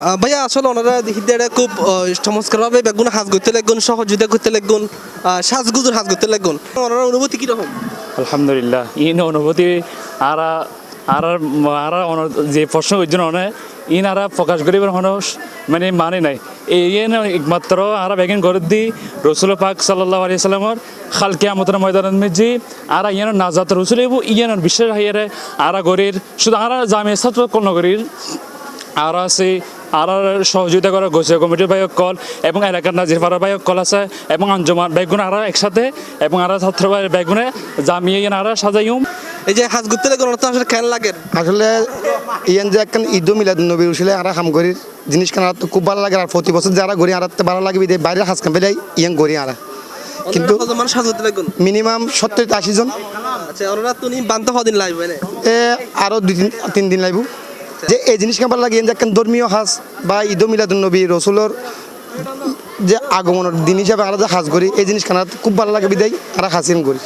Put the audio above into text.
ভাইয়া, আসলে ওনারা দেখি যে এটা খুব চমৎকারভাবে বেগুন হাজ করতে লাগুন সহযোগিতা করতে লাগুন সাজগুজুর হাজ করতে লাগুন ওনার অনুভূতি কীরকম? আলহামদুলিল্লাহ, ইন অনুভূতি আরা আর আর যে প্রশ্ন করছেন অনে ইন আরা প্রকাশ করিবার মানে মানে নাই। ইন একমাত্র আরা বেগিন করে দি রসুল পাক সাল্লাহ আলি সাল্লামর খালকে আমতর ময়দান মেজি আরা ইয়ানোর নাজাত রসুল ইয়ানোর বিশেষ হাইয়ারে আরা গরির, শুধু আরা জামে ছাত্র কর্ণগরীর আর আছে আর সহযোগিতা করা গোসিয়া কমিটির বায়ক কল এবং এলাকার নাজির পাড়ার বায়ক কল আছে এবং আঞ্জমান বেগুন আরা একসাথে এবং আরা ছাত্র বেগুনে জামিয়ে আরা সাজাইম। এই যে হাজ তো আসলে কেন লাগে। আসলে ইয়ান যে একখান ঈদ মিলাদ নবী উঠলে আর হাম গরির জিনিস খান তো খুব ভালো লাগে আর প্রতি বছর যারা গড়ি আর ভালো লাগবে দে বাইরে হাজ কাম পেলে ইয়ান গড়ি আর কিন্তু মিনিমাম সত্তর আশি জন। আচ্ছা বান্ধব লাগবে এ আরও দুই দিন তিন দিন লাগব যে এই জিনিস খান লাগিয়ে যে একখান ধর্মীয় হাস বা ঈদ মিলাদুলনবী রসুলোর যে আগমনের দিন হিসাবে আলাদা যে করি, এই জিনিস খানা খুব ভালো লাগে বিদায় আর হাসিম করি।